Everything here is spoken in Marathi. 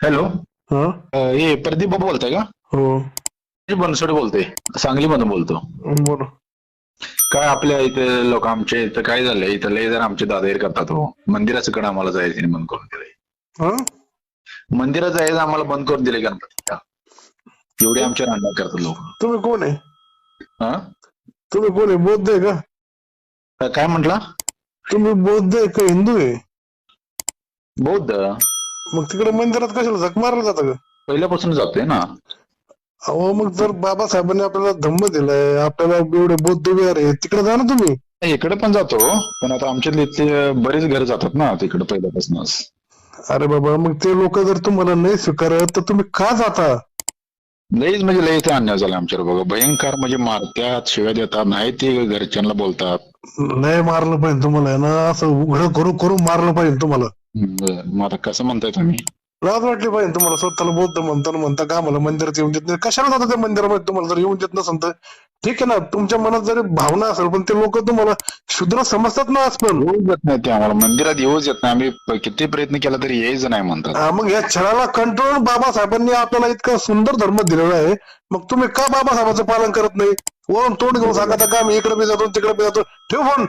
हॅलो. हा? हे प्रदीप बाबू बोलताय का? हो. बनसोडे बोलतोय. सांगलीमधून बोलतो. बोल. काय आपल्या इथे लोक आमच्या इथं काय झालंय? इथं लय जण आमचे दादागिरी करतात हो. मंदिराचं कडे आम्हाला जायचं नाही बंद करून दिलंय. हा? मंदिरात जायचं आम्हाला बंद करून दिले गणपतीला एवढे आमच्या रांगा करतात लोक. तुम्ही कोण आहे? हा? तुम्ही कोण आहे? बौद्ध आहे का? अ, काय म्हंटला? तुम्ही बौद्ध आहे का हिंदू आहे? बौद्ध? मग तिकडे मंदिरात कशाला झक मारलं जातं का? पहिल्यापासून जातोय ना. अहो मग जर बाबासाहेबांनी आपल्याला धम्म दिलंय आपल्याला एवढे बौद्ध विहार आहे तिकडे जा ना तुम्ही. इकडे पण जातो पण आता आमच्यातले इथले बरेच घर जातात ना तिकडे पहिल्यापासूनच. अरे बाबा मग ते लोक जर तुम्हाला नाही स्वीकारत तर तुम्ही का जाता? लईच म्हणजे लई इथे अन्याय झाला आमच्यावर बघा. भयंकर म्हणजे मारत्यात शिव्या देतात नाही ते घरच्यांना बोलतात. लय मारलं पाहिजे तुम्हाला आहे ना असं उघडं करू करू मारलं पाहिजे तुम्हाला. बरं. मग आता कसं म्हणताय तुम्ही? लाज वाटली पाहिजे तुम्हाला स्वतःला बौद्ध म्हणता न म्हणता का मला मंदिरात येऊन देत नाही? कशाला जाता त्या मंदिरामध्ये तुम्हाला जर येऊन देत नसेल तर? ठीक आहे ना तुमच्या मनात जरी भावना असेल पण ते लोक तुम्हाला शुद्र समजतात ना आज पण. येऊच येत नाही ते आम्हाला मंदिरात येऊच येत नाही. आम्ही प- किती प्रयत्न केला तरी यायचं नाही म्हणतात. हा, मग या छळाला कंट्रोल बाबासाहेबांनी आपल्याला इतका सुंदर धर्म दिलेला आहे. मग तुम्ही का बाबासाहेबांचं पालन करत नाही? वरून तोंड घेऊन सांगता का मी इकडे बी जातो तिकडे बी जातो? ठेव फोन.